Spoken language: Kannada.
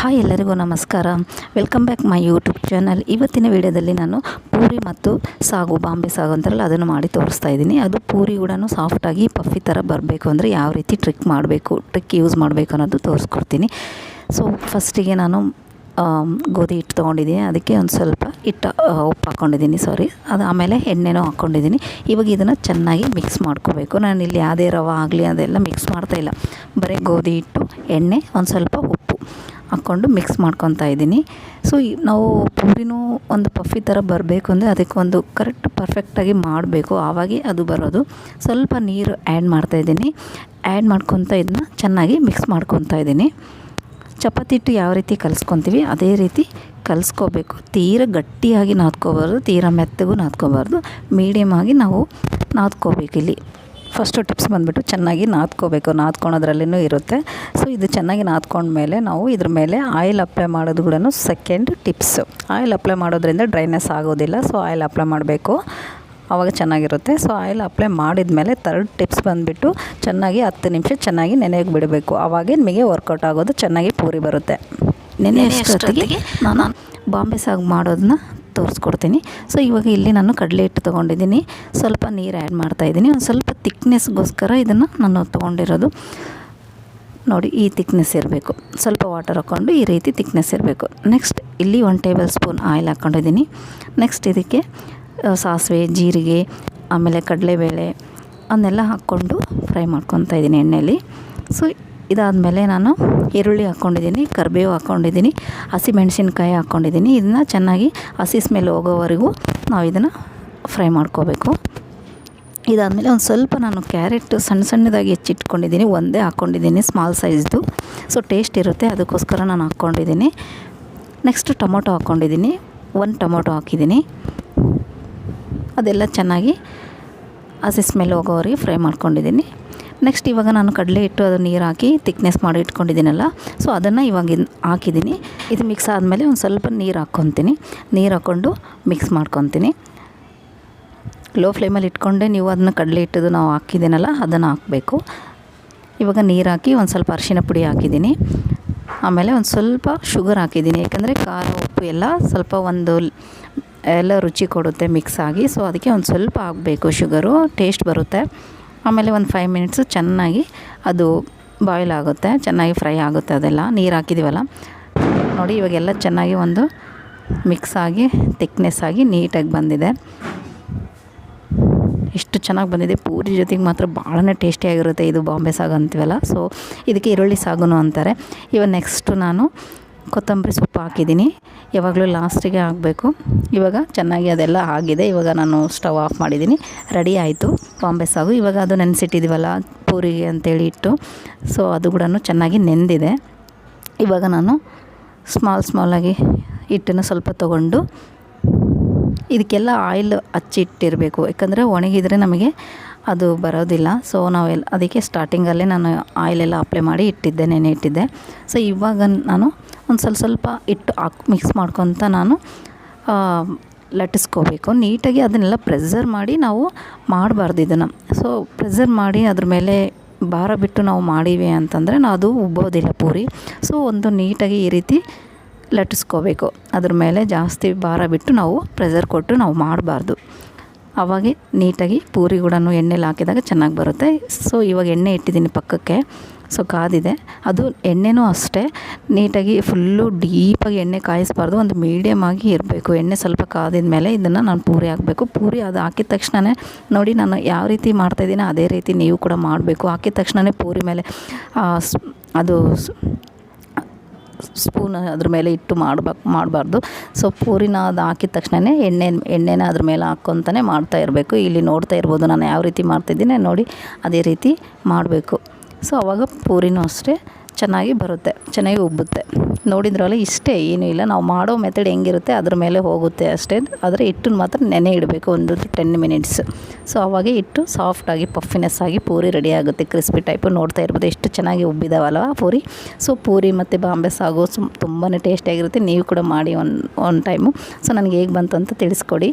ಹಾಯ್ ಎಲ್ಲರಿಗೂ ನಮಸ್ಕಾರ. Welcome back my YouTube channel ಇವತ್ತಿನ ವಿಡಿಯೋದಲ್ಲಿ ನಾನು ಪೂರಿ ಮತ್ತು ಸಾಗು, ಬಾಂಬೆ ಸಾಗು ಅಂತಾರಲ್ಲ, ಅದನ್ನು ಮಾಡಿ ತೋರಿಸ್ತಾ ಇದ್ದೀನಿ. ಅದು ಪೂರಿ ಕೂಡ ಸಾಫ್ಟಾಗಿ ಪಫಿ ಥರ ಬರಬೇಕು ಅಂದರೆ ಯಾವ ರೀತಿ ಟ್ರಿಕ್ ಮಾಡಬೇಕು ಟ್ರಿಕ್ ಯೂಸ್ ಮಾಡಬೇಕು ಅನ್ನೋದು ತೋರಿಸ್ಕೊಡ್ತೀನಿ. ಸೊ ಫಸ್ಟಿಗೆ ನಾನು ಗೋಧಿ ಹಿಟ್ಟು ತೊಗೊಂಡಿದ್ದೀನಿ. ಅದಕ್ಕೆ ಒಂದು ಸ್ವಲ್ಪ ಹಿಟ್ಟು ಉಪ್ಪು ಹಾಕ್ಕೊಂಡಿದ್ದೀನಿ ಸಾರಿ ಅದು ಆಮೇಲೆ ಎಣ್ಣೆನೂ ಹಾಕ್ಕೊಂಡಿದ್ದೀನಿ ಇವಾಗ ಇದನ್ನು ಚೆನ್ನಾಗಿ ಮಿಕ್ಸ್ ಮಾಡ್ಕೋಬೇಕು. ನಾನು ಇಲ್ಲಿ ಯಾವುದೇ ರವೆ ಆಗಲಿ ಅದೆಲ್ಲ ಮಿಕ್ಸ್ ಮಾಡ್ತಾಯಿಲ್ಲ ಬರೀ ಗೋಧಿ ಹಿಟ್ಟು, ಎಣ್ಣೆ, ಒಂದು ಸ್ವಲ್ಪ ಹಾಕ್ಕೊಂಡು ಮಿಕ್ಸ್ ಮಾಡ್ಕೊತಾ ಇದ್ದೀನಿ. ಸೊ ನಾವು ಪೂರಿನೂ ಒಂದು ಪಫಿ ಥರ ಬರಬೇಕು ಅಂದರೆ ಅದಕ್ಕೆ ಒಂದು ಕರೆಕ್ಟ್ ಪರ್ಫೆಕ್ಟಾಗಿ ಮಾಡಬೇಕು. ಆವಾಗೇ ಅದು ಬರೋದು. ಸ್ವಲ್ಪ ನೀರು ಆ್ಯಡ್ ಮಾಡ್ತಾಯಿದ್ದೀನಿ ಆ್ಯಡ್ ಮಾಡ್ಕೊತ ಇದನ್ನ ಚೆನ್ನಾಗಿ ಮಿಕ್ಸ್ ಮಾಡ್ಕೊತಾ ಇದ್ದೀನಿ. ಚಪಾತಿ ಹಿಟ್ಟು ಯಾವ ರೀತಿ ಕಲಿಸ್ಕೊತೀವಿ, ಅದೇ ರೀತಿ ಕಲಿಸ್ಕೋಬೇಕು. ತೀರ ಗಟ್ಟಿಯಾಗಿ ನಾದ್ಕೋಬಾರ್ದು, ತೀರ ಮೆತ್ತಗೂ ನಾದ್ಕೋಬಾರ್ದು. ಮೀಡಿಯಮ್ ಆಗಿ ನಾವು ನಾದ್ಕೋಬೇಕು ಇಲ್ಲಿ. ಫಸ್ಟು ಟಿಪ್ಸ್ ಬಂದುಬಿಟ್ಟು ಚೆನ್ನಾಗಿ ನಾದ್ಕೋಬೇಕು. ನಾದ್ಕೊಳೋದ್ರಲ್ಲಿನೂ ಇರುತ್ತೆ. ಸೊ ಇದು ಚೆನ್ನಾಗಿ ನಾದ್ಕೊಂಡ್ಮೇಲೆ ನಾವು ಇದ್ರ ಮೇಲೆ ಆಯಿಲ್ ಅಪ್ಲೈ ಮಾಡೋದು ಕೂಡ ಸೆಕೆಂಡ್ ಟಿಪ್ಸ್ ಆಯಿಲ್ ಅಪ್ಲೈ ಮಾಡೋದ್ರಿಂದ ಡ್ರೈನೆಸ್ ಆಗೋದಿಲ್ಲ. ಸೊ ಆಯಿಲ್ ಅಪ್ಲೈ ಮಾಡಬೇಕು. ಆವಾಗ ಚೆನ್ನಾಗಿರುತ್ತೆ. ಸೊ ಆಯಿಲ್ ಅಪ್ಲೈ ಮಾಡಿದ ಮೇಲೆ ತರ್ಡ್ ಟಿಪ್ಸ್ ಬಂದುಬಿಟ್ಟು ಚೆನ್ನಾಗಿ ಹತ್ತು ನಿಮಿಷ ಚೆನ್ನಾಗಿ ನೆನೆಗೆ ಬಿಡಬೇಕು. ಆವಾಗ ನಿಮಗೆ ವರ್ಕೌಟ್ ಆಗೋದು ಚೆನ್ನಾಗಿ ಪೂರಿ ಬರುತ್ತೆ. ನೆನೆ ಅಷ್ಟೊತ್ತಿಗೆ ನಾನು ಬಾಂಬೆ ಸಾಗು ಮಾಡೋದನ್ನ ತೋರಿಸ್ಕೊಡ್ತೀನಿ. ಸೊ ಇವಾಗ ಇಲ್ಲಿ ನಾನು ಕಡಲೆ ಹಿಟ್ಟು ತೊಗೊಂಡಿದ್ದೀನಿ. ಸ್ವಲ್ಪ ನೀರು ಆ್ಯಡ್ ಮಾಡ್ತಾಯಿದ್ದೀನಿ ಒಂದು ಸ್ವಲ್ಪ ತಿಕ್ನೆಸ್ಗೋಸ್ಕರ ಇದನ್ನು ನಾನು ತೊಗೊಂಡಿರೋದು. ನೋಡಿ, ಈ ತಿಕ್ನೆಸ್ ಇರಬೇಕು. ಸ್ವಲ್ಪ ವಾಟರ್ ಹಾಕ್ಕೊಂಡು ಈ ರೀತಿ ತಿಕ್ನೆಸ್ ಇರಬೇಕು. ನೆಕ್ಸ್ಟ್ ಇಲ್ಲಿ ಒಂದು ಟೇಬಲ್ ಸ್ಪೂನ್ ಆಯಿಲ್ ಹಾಕ್ಕೊಂಡಿದ್ದೀನಿ ನೆಕ್ಸ್ಟ್ ಇದಕ್ಕೆ ಸಾಸಿವೆ, ಜೀರಿಗೆ, ಆಮೇಲೆ ಕಡಲೆಬೇಳೆ ಅವನ್ನೆಲ್ಲ ಹಾಕ್ಕೊಂಡು ಫ್ರೈ ಮಾಡ್ಕೊತಾ ಇದ್ದೀನಿ ಎಣ್ಣೆಯಲ್ಲಿ ಸೊ ಇದಾದಮೇಲೆ ನಾನು ಈರುಳ್ಳಿ ಹಾಕ್ಕೊಂಡಿದ್ದೀನಿ, ಕರಿಬೇವು ಹಾಕ್ಕೊಂಡಿದ್ದೀನಿ ಹಸಿಮೆಣಸಿನ್ಕಾಯಿ ಹಾಕ್ಕೊಂಡಿದ್ದೀನಿ. ಇದನ್ನು ಚೆನ್ನಾಗಿ ಹಸಿ ಸ್ಮೆಲ್ ಹೋಗೋವರೆಗೂ ನಾವು ಇದನ್ನು ಫ್ರೈ ಮಾಡ್ಕೋಬೇಕು. ಇದಾದಮೇಲೆ ಒಂದು ಸ್ವಲ್ಪ ನಾನು ಕ್ಯಾರೆಟ್ ಸಣ್ಣ ಸಣ್ಣದಾಗಿ ಹೆಚ್ಚಿಟ್ಕೊಂಡಿದ್ದೀನಿ, ಒಂದೇ ಹಾಕ್ಕೊಂಡಿದ್ದೀನಿ ಸ್ಮಾಲ್ ಸೈಜ್ದು ಸೊ ಟೇಸ್ಟ್ ಇರುತ್ತೆ, ಅದಕ್ಕೋಸ್ಕರ ನಾನು ಹಾಕ್ಕೊಂಡಿದ್ದೀನಿ. ನೆಕ್ಸ್ಟ್ ಟೊಮೊಟೊ ಹಾಕ್ಕೊಂಡಿದ್ದೀನಿ, ಒಂದು ಟೊಮೊಟೊ ಹಾಕಿದ್ದೀನಿ. ಅದೆಲ್ಲ ಚೆನ್ನಾಗಿ ಹಸಿ ಸ್ಮೆಲ್ ಹೋಗೋವರೆಗೆ ಫ್ರೈ ಮಾಡ್ಕೊಂಡಿದ್ದೀನಿ. ನೆಕ್ಸ್ಟ್ ಇವಾಗ ನಾನು ಕಡಲೆ ಹಿಟ್ಟು ಅದು ನೀರು ಹಾಕಿ ತಿಕ್ನೆಸ್ ಮಾಡಿ ಇಟ್ಕೊಂಡಿದ್ದೀನಲ್ಲ ಸೊ ಅದನ್ನು ಇವಾಗ ಹಾಕಿದ್ದೀನಿ. ಇದು ಮಿಕ್ಸ್ ಆದಮೇಲೆ ಒಂದು ಸ್ವಲ್ಪ ನೀರು ಹಾಕ್ಕೊತೀನಿ. ನೀರು ಹಾಕ್ಕೊಂಡು ಮಿಕ್ಸ್ ಮಾಡ್ಕೊತೀನಿ. ಲೋ ಫ್ಲೇಮಲ್ಲಿ ಇಟ್ಕೊಂಡೆ, ನೀವು ಅದನ್ನು ಕಡಲೆ ಇಟ್ಟದು ನಾವು ಹಾಕಿದ್ದೀನಲ್ಲ, ಅದನ್ನು ಹಾಕಬೇಕು. ಇವಾಗ ನೀರು ಹಾಕಿ ಒಂದು ಸ್ವಲ್ಪ ಅರಿಶಿನ ಪುಡಿ ಹಾಕಿದ್ದೀನಿ. ಆಮೇಲೆ ಒಂದು ಸ್ವಲ್ಪ ಶುಗರ್ ಹಾಕಿದ್ದೀನಿ, ಯಾಕಂದರೆ ಖಾರ ಉಪ್ಪು ಎಲ್ಲ ಸ್ವಲ್ಪ ಒಂದು ಎಲ್ಲ ರುಚಿ ಕೊಡುತ್ತೆ ಮಿಕ್ಸ್ ಆಗಿ ಸೊ ಅದಕ್ಕೆ ಒಂದು ಸ್ವಲ್ಪ ಹಾಕಬೇಕು ಶುಗರು ಟೇಸ್ಟ್ ಬರುತ್ತೆ. ಆಮೇಲೆ ಒಂದು ಫೈವ್ ಮಿನಿಟ್ಸು ಚೆನ್ನಾಗಿ ಅದು ಬಾಯ್ಲ್ ಆಗುತ್ತೆ, ಚೆನ್ನಾಗಿ ಫ್ರೈ ಆಗುತ್ತೆ ಅದೆಲ್ಲ, ನೀರು ಹಾಕಿದ್ದೀವಲ್ಲ ನೋಡಿ, ಇವಾಗೆಲ್ಲ ಚೆನ್ನಾಗಿ ಒಂದು ಮಿಕ್ಸ್ ಆಗಿ ತಿಕ್ನೆಸ್ ಆಗಿ ನೀಟಾಗಿ ಬಂದಿದೆ. ಎಷ್ಟು ಚೆನ್ನಾಗಿ ಬಂದಿದೆ. ಪೂರಿ ಜೊತೆಗೆ ಮಾತ್ರ ಭಾಳನೇ ಟೇಸ್ಟಿಯಾಗಿರುತ್ತೆ ಇದು ಬಾಂಬೆ ಸಾಗು ಅಂತೀವಲ್ಲ. ಸೊ ಇದಕ್ಕೆ ಈರುಳ್ಳಿ ಸಾಗುನು ಅಂತಾರೆ. ಇವಾಗ ನೆಕ್ಸ್ಟು ನಾನು ಕೊತ್ತಂಬರಿ ಸೊಪ್ಪು ಹಾಕಿದ್ದೀನಿ. ಯಾವಾಗಲೂ ಲಾಸ್ಟಿಗೆ ಹಾಕಬೇಕು. ಇವಾಗ ಚೆನ್ನಾಗಿ ಅದೆಲ್ಲ ಆಗಿದೆ. ಇವಾಗ ನಾನು ಸ್ಟವ್ ಆಫ್ ಮಾಡಿದ್ದೀನಿ. ರೆಡಿ ಆಯಿತು. ಬಾಂಬೆ ಸಾಗು. ಇವಾಗ ಅದು ನೆನೆಸಿಟ್ಟಿದ್ದೀವಲ್ಲ ಪೂರಿಗೆ ಅಂತೇಳಿ ಇಟ್ಟು. ಸೊ ಅದು ಕೂಡ ಚೆನ್ನಾಗಿ ನೆಂದಿದೆ. ಇವಾಗ ನಾನು ಸ್ಮಾಲ್ ಸ್ಮಾಲಾಗಿ ಹಿಟ್ಟನ್ನು ಸ್ವಲ್ಪ ತೊಗೊಂಡು ಇದಕ್ಕೆಲ್ಲ ಆಯಿಲ್ ಹಚ್ಚಿಟ್ಟಿರಬೇಕು. ಯಾಕಂದರೆ ಒಣಗಿದರೆ ನಮಗೆ ಅದು ಬರೋದಿಲ್ಲ. ಸೊ ನಾವೆಲ್ಲ ಅದಕ್ಕೆ ಸ್ಟಾರ್ಟಿಂಗಲ್ಲೇ ನಾನು ಆಯಿಲೆಲ್ಲ ಅಪ್ಲೈ ಮಾಡಿ ಇಟ್ಟಿದ್ದೆ, ನೆನೆ ಇಟ್ಟಿದ್ದೆ. ಸೊ ಇವಾಗ ನಾನು ಒಂದು ಸ್ವಲ್ಪ ಸ್ವಲ್ಪ ಹಿಟ್ಟು ಹಾಕ್ ಮಿಕ್ಸ್ ಮಾಡ್ಕೊತ ನಾನು ಲಟ್ಟಿಸ್ಕೋಬೇಕು. ನೀಟಾಗಿ ಅದನ್ನೆಲ್ಲ ಪ್ರೆಸರ್ ಮಾಡಿ ನಾವು ಮಾಡಬಾರ್ದು ಇದನ್ನು. ಸೊ ಪ್ರೆಸರ್ ಮಾಡಿ ಅದ್ರ ಮೇಲೆ ಭಾರ ಬಿಟ್ಟು ನಾವು ಮಾಡಿವೆ ಅಂತಂದರೆ ನಾವು ಅದು ಉಬ್ಬೋದಿಲ್ಲ ಪೂರಿ. ಸೊ ಒಂದು ನೀಟಾಗಿ ಈ ರೀತಿ ಲಟ್ಟಿಸ್ಕೋಬೇಕು. ಅದ್ರ ಮೇಲೆ ಜಾಸ್ತಿ ಭಾರ ಬಿಟ್ಟು ನಾವು ಪ್ರೆಸರ್ ಕೊಟ್ಟು ನಾವು ಮಾಡಬಾರ್ದು. ಅವಾಗೆ ನೀಟಾಗಿ ಪೂರಿ ಕೂಡ ಎಣ್ಣೆಲಿ ಹಾಕಿದಾಗ ಚೆನ್ನಾಗಿ ಬರುತ್ತೆ. ಸೊ ಇವಾಗ ಎಣ್ಣೆ ಇಟ್ಟಿದ್ದೀನಿ ಪಕ್ಕಕ್ಕೆ. ಸೊ ಕಾದಿದೆ. ಅದು ಎಣ್ಣೆನೂ ಅಷ್ಟೇ. ನೀಟಾಗಿ ಫುಲ್ಲು ಡೀಪಾಗಿ ಎಣ್ಣೆ ಕಾಯಿಸ್ಬಾರ್ದು. ಒಂದು ಮೀಡಿಯಮ್ ಆಗಿ ಇರಬೇಕು. ಎಣ್ಣೆ ಸ್ವಲ್ಪ ಕಾದಿದ ಮೇಲೆ ಇದನ್ನು ನಾನು ಪೂರಿ ಹಾಕಬೇಕು. ಪೂರಿ ಅದು ಹಾಕಿದ ತಕ್ಷಣವೇ ನೋಡಿ ನಾನು ಯಾವ ರೀತಿ ಮಾಡ್ತಾಯಿದ್ದೀನಿ ಅದೇ ರೀತಿ ನೀವು ಕೂಡ ಮಾಡಬೇಕು. ಹಾಕಿದ ತಕ್ಷಣವೇ ಪೂರಿ ಮೇಲೆ ಅದು ಸ್ಪೂನ್ ಅದ್ರ ಮೇಲೆ ಇಟ್ಟು ಮಾಡ್ಬೇಕು ಮಾಡಬಾರ್ದು. ಸೊ ಪೂರಿನ ಅದು ಹಾಕಿದ ತಕ್ಷಣವೇ ಎಣ್ಣೆ, ಎಣ್ಣೆನ ಅದ್ರ ಮೇಲೆ ಹಾಕ್ಕೊತಾನೆ ಮಾಡ್ತಾ ಇರಬೇಕು. ಇಲ್ಲಿ ನೋಡ್ತಾ ಇರ್ಬೋದು ನಾನು ಯಾವ ರೀತಿ ಮಾಡ್ತಿದ್ದೀನಿ ನೋಡಿ, ಅದೇ ರೀತಿ ಮಾಡಬೇಕು. ಸೊ ಅವಾಗ ಪೂರಿನೂ ಅಷ್ಟೇ. ಚೆನ್ನಾಗಿ ಬರುತ್ತೆ, ಚೆನ್ನಾಗಿ ಉಬ್ಬುತ್ತೆ. ನೋಡಿದ್ರಲ್ಲ ಇಷ್ಟೇ, ಏನೂ ಇಲ್ಲ. ನಾವು ಮಾಡೋ ಮೆಥಡ್ ಹೆಂಗಿರುತ್ತೆ, ಅದ್ರ ಮೇಲೆ ಹೋಗುತ್ತೆ ಅಷ್ಟೇ. ಆದರೆ ಹಿಟ್ಟನ್ನು ಮಾತ್ರ ನೆನೆ ಇಡಬೇಕು, ಒಂದು ಟೆನ್ ಮಿನಿಟ್ಸ್ ಸೊ ಅವಾಗೆ ಹಿಟ್ಟು ಸಾಫ್ಟಾಗಿ ಪಫಿನೆಸ್ ಆಗಿ ಪೂರಿ ರೆಡಿ ಆಗುತ್ತೆ. ಕ್ರಿಸ್ಪಿ ಟೈಪು ನೋಡ್ತಾ ಇರ್ಬೋದು, ಎಷ್ಟು ಚೆನ್ನಾಗಿ ಉಬ್ಬಿದಾವಲ್ಲ ಪೂರಿ. ಸೊ ಪೂರಿ ಮತ್ತು ಬಾಂಬೆ ಸಾಗು ಸುಮ್ ತುಂಬಾ ಟೇಸ್ಟಿಯಾಗಿರುತ್ತೆ ನೀವು ಕೂಡ ಮಾಡಿ ಒನ್ ಒನ್ ಟೈಮು ಸೊ ನನಗೆ ಹೇಗೆ ಬಂತು ಅಂತ ತಿಳಿಸ್ಕೊಡಿ.